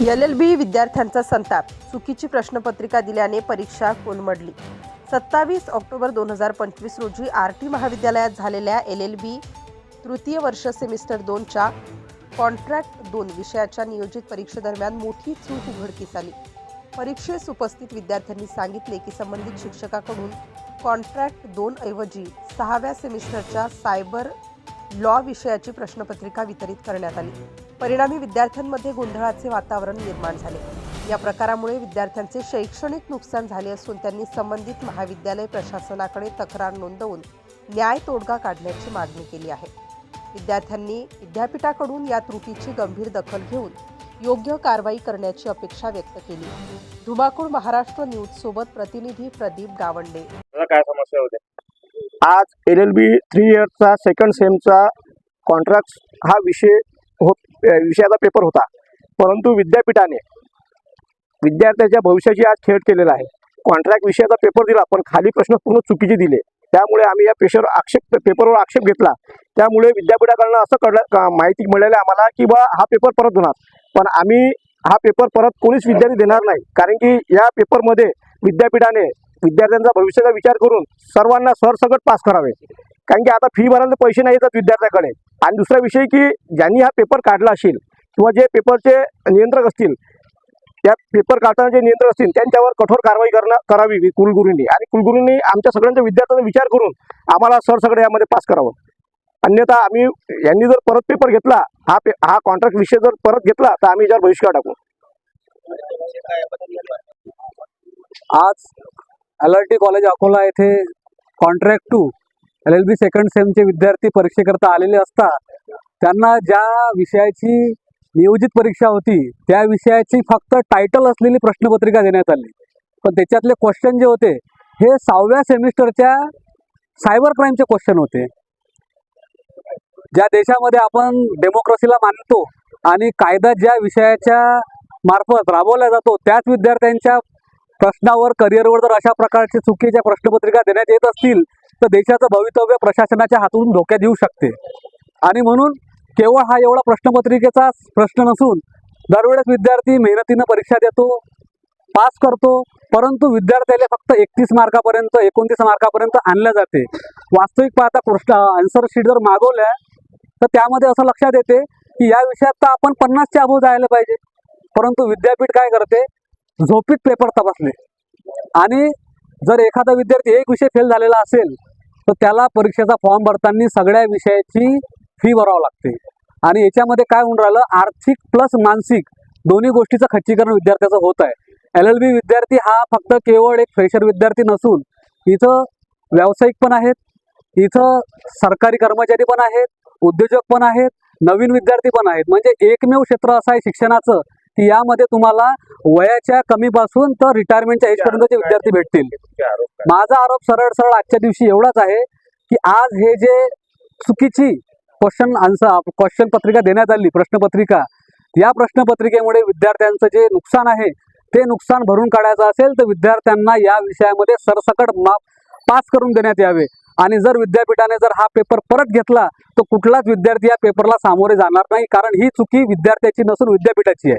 L L बी विद्यार्थ्यांचा संताप. चुकीची प्रश्नपत्रिका दिल्याने परीक्षा कोलमडली. सत्तावीस ऑक्टोबर दोन हजार पंचवीस रोजी आर टी महाविद्यालयात झालेल्या एल एल बी तृतीय वर्ष सेमिस्टर दोनच्या कॉन्ट्रॅक्ट दोन विषयाच्या नियोजित परीक्षेदरम्यान मोठी चूक उघडकीस आली. परीक्षेस उपस्थित विद्यार्थ्यांनी सांगितले की संबंधित शिक्षकाकडून कॉन्ट्रॅक्ट दोन ऐवजी सहाव्या सेमिस्टरच्या सायबर लॉ विषयाची प्रश्नपत्रिका वितरित करण्यात आली. परिणामी विद्यार्थ्यांमध्ये गोंधळाचे वातावरण निर्माण झाले. या प्रकारामुळे विद्यार्थ्यांचे शैक्षणिक नुकसान झाले असून त्यांनी संबंधित महाविद्यालय प्रशासनाकडे तक्रार नोंदवून न्याय तोडगा काढण्याची मागणी केली आहे. विद्यार्थ्यांनी विद्यापीठाकडून या त्रुटीची गंभीर दखल घेऊन योग्य कारवाई करण्याची अपेक्षा व्यक्त केली. धुमाकूळ महाराष्ट्र न्यूज सोबत प्रतिनिधी प्रदीप गावंडे. काय समस्या होत्या? आज एल एल बी थ्री इयर्सचा सेकंड सेमचा कॉन्ट्रॅक्ट हा विषय हो विषयाचा पेपर होता. परंतु विद्यापीठाने विद्यार्थ्याच्या भविष्याची आज खेळ केलेला आहे. कॉन्ट्रॅक्ट विषयाचा पेपर दिला पण खाली प्रश्न पूर्ण चुकीचे दिले. त्यामुळे आम्ही या पेशर आक्षेप पेपरवर आक्षेप घेतला. त्यामुळे विद्यापीठाकडनं असं कळलं माहिती मिळाली आम्हाला की बा हा पेपर परत होणार. पण आम्ही हा पेपर परत कोणीच विद्यार्थी देणार नाही. कारण की या पेपरमध्ये विद्यापीठाने विद्यार्थ्यांचा भविष्याचा विचार करून सर्वांना सरसकट पास करावे. कारण की आता फी भरायला पैसे नाही येतात विद्यार्थ्याकडे. आणि दुसरा विषय की ज्यांनी हा पेपर काढला असेल किंवा जे पेपरचे नियंत्रक असतील त्या पेपर काढताना जे नियंत्रक असतील त्यांच्यावर कठोर कारवाई करणं करावी कुलगुरूंनी. आणि कुलगुरूंनी आमच्या सगळ्यांच्या विद्यार्थ्यांचा विचार करून आम्हाला सर सगळे यामध्ये पास करावं. अन्यथा आम्ही यांनी जर परत पेपर घेतला हा पे हा कॉन्ट्रॅक्ट विषय जर परत घेतला तर आम्ही याच्यावर बहिष्कार टाकू. आज L R T college Akola येथे contract to L L B second सेमचे विद्यार्थी परीक्षेकरता आलेले असता त्यांना ज्या विषयाची नियोजित परीक्षा होती त्या विषयाची फक्त टायटल असलेली प्रश्नपत्रिका देण्यात आली. पण त्याच्यातले क्वेश्चन जे होते हे सहाव्या सेमिस्टरच्या सायबर क्राईमचे क्वेश्चन होते. ज्या देशामध्ये आपण डेमोक्रेसीला मानतो आणि कायदा ज्या विषयाच्या मार्फत राबवला जातो त्याच विद्यार्थ्यांच्या प्रश्नावर करिअरवर जर अशा प्रकारचे चुकीच्या प्रश्नपत्रिका देण्यात येत असतील तर देशाचं भवितव्य प्रशासनाच्या हातून धोक्यात येऊ शकते. आणि म्हणून केवळ हा एवढा प्रश्नपत्रिकेचा प्रश्न नसून दरवेळेस विद्यार्थी मेहनतीनं परीक्षा देतो पास करतो परंतु विद्यार्थ्याला फक्त एकतीस मार्कापर्यंत एकोणतीस मार्कापर्यंत आणल्या जाते. वास्तविक पाहता प्रश्न आन्सर शीट जर मागवल्या तर त्यामध्ये असं लक्षात येते की या विषयात तर आपण पन्नासच्या अभो जायला पाहिजे. परंतु विद्यापीठ काय करते? झोपीत पेपर तपासले आणि जर एखादा विद्यार्थी एक विषय फेल झालेला असेल तर त्याला परीक्षेचा फॉर्म भरताना सगळ्या विषयाची फी भरावं लागते. आणि याच्यामध्ये काय होऊन राहिलं आर्थिक प्लस मानसिक दोन्ही गोष्टीचं खच्चीकरण विद्यार्थ्याचं होत आहे. एल एल बी विद्यार्थी हा फक्त केवळ एक फ्रेशर विद्यार्थी नसून इथं व्यावसायिक पण आहेत इथं सरकारी कर्मचारी पण आहेत उद्योजक पण आहेत नवीन विद्यार्थी पण आहेत. म्हणजे एकमेव क्षेत्र असं आहे शिक्षणाचं यामध्ये तुम्हाला वयाच्या कमीपासून तर रिटायरमेंटच्या एजपर्यंतचे विद्यार्थी भेटतील? माझा आरोप सरळ सरळ आजच्या दिवशी एवढाच आहे की आज हे जे चुकीची क्वेश्चन आन्सर क्वेश्चन पत्रिका देण्यात आली प्रश्नपत्रिका या प्रश्नपत्रिकेमुळे विद्यार्थ्यांचं जे नुकसान आहे ते नुकसान भरून काढायचं असेल तर विद्यार्थ्यांना या विषयामध्ये सरसकट माप पास करून देण्यात यावे. आणि जर विद्यापीठाने जर हा पेपर परत घेतला तर कुठलाच विद्यार्थी या पेपरला सामोरे जाणार नाही कारण ही चुकी विद्यार्थ्याची नसून विद्यापीठाची आहे.